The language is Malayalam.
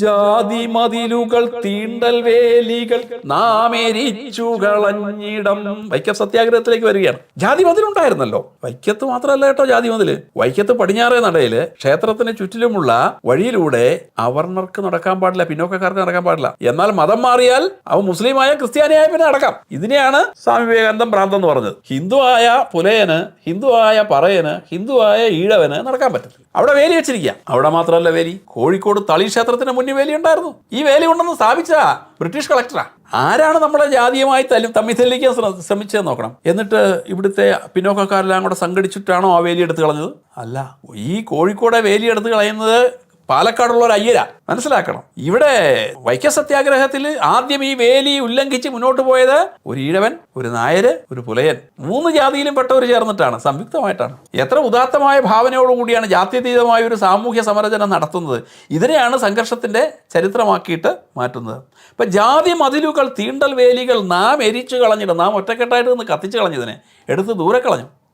ജാതി മതിലുകൾ തീണ്ടൽ വേലികൾ നാം എരിച്ചു കളഞ്ഞിടം. വൈക്കം സത്യാഗ്രഹത്തിലേക്ക് വരികയാണ്. ജാതി മതിലുണ്ടായിരുന്നല്ലോ. വൈക്കത്ത് മാത്രമല്ല കേട്ടോ ജാതി മതിൽ. വൈക്കത്ത് പടിഞ്ഞാറേ നടയിൽ ക്ഷേത്രത്തിന് ചുറ്റിലുമുള്ള വഴിയിലൂടെ അവർണർക്ക് നടക്കാൻ പാടില്ല പിന്നോക്കക്കാർക്ക് നടക്കാൻ പാടില്ല. എന്നാൽ മതം മാറിയാൽ അവ മുസ്ലിമായ ക്രിസ്ത്യാനിയായ പിന്നെ നടക്കാം. ഇതിനെയാണ് സ്വാമി വിവേകാനന്ദം ഭ്രാന്തം എന്ന് പറഞ്ഞത്. ഹിന്ദുവായ പുലയന് ഹിന്ദുവായ പറയന് ഹിന്ദുവായ ഈഴവന് നടക്കാൻ പറ്റത്തില്ല. അവിടെ വേലി വെച്ചിരിക്കുക. അവിടെ മാത്രമല്ല വേലി. കോഴിക്കോട് തളി ക്ഷേത്രത്തിന് മുന്നിൽ വേലി ഉണ്ടായിരുന്നു. ഈ വേലി ഉണ്ടെന്ന് സ്ഥാപിച്ച ബ്രിട്ടീഷ് കളക്ടറാ ആരാണ് നമ്മളെ ജാതീയമായി തല്ലി തമ്മിൽ തെല്ലിക്കാൻ ശ്ര- ശ്രമിച്ചതെന്ന് നോക്കണം. എന്നിട്ട് ഇവിടുത്തെ പിന്നോക്കക്കാരെല്ലാം കൂടെ സംഘടിച്ചിട്ടാണോ ആ വേലി എടുത്ത് കളഞ്ഞത്? അല്ല ഈ കോഴിക്കോടെ വേലി എടുത്ത് കളയുന്നത് പാലക്കാടുള്ള ഒരു അയ്യര. മനസ്സിലാക്കണം. ഇവിടെ വൈക്കം സത്യാഗ്രഹത്തിൽ ആദ്യം ഈ വേലി ഉല്ലംഘിച്ച് മുന്നോട്ട് പോയത് ഒരു ഈഴവൻ ഒരു നായര് ഒരു പുലയൻ. മൂന്ന് ജാതിയിലും പെട്ടവർ ചേർന്നിട്ടാണ് സംയുക്തമായിട്ടാണ്. എത്ര ഉദാത്തമായ ഭാവനയോടുകൂടിയാണ് ജാത്യതീതമായ ഒരു സാമൂഹ്യ സമരചനം നടത്തുന്നത്. ഇതിനെയാണ് സംഘർഷത്തിന്റെ ചരിത്രമാക്കിയിട്ട് മാറ്റുന്നത്. ഇപ്പം ജാതി മതിലുകൾ തീണ്ടൽ വേലികൾ നാം എരിച്ചു കളഞ്ഞിട്ട് നാം ഒറ്റക്കെട്ടായിട്ട് നിന്ന് കത്തിച്ചു കളഞ്ഞതിനെ എടുത്ത് ദൂരെ കളഞ്ഞു.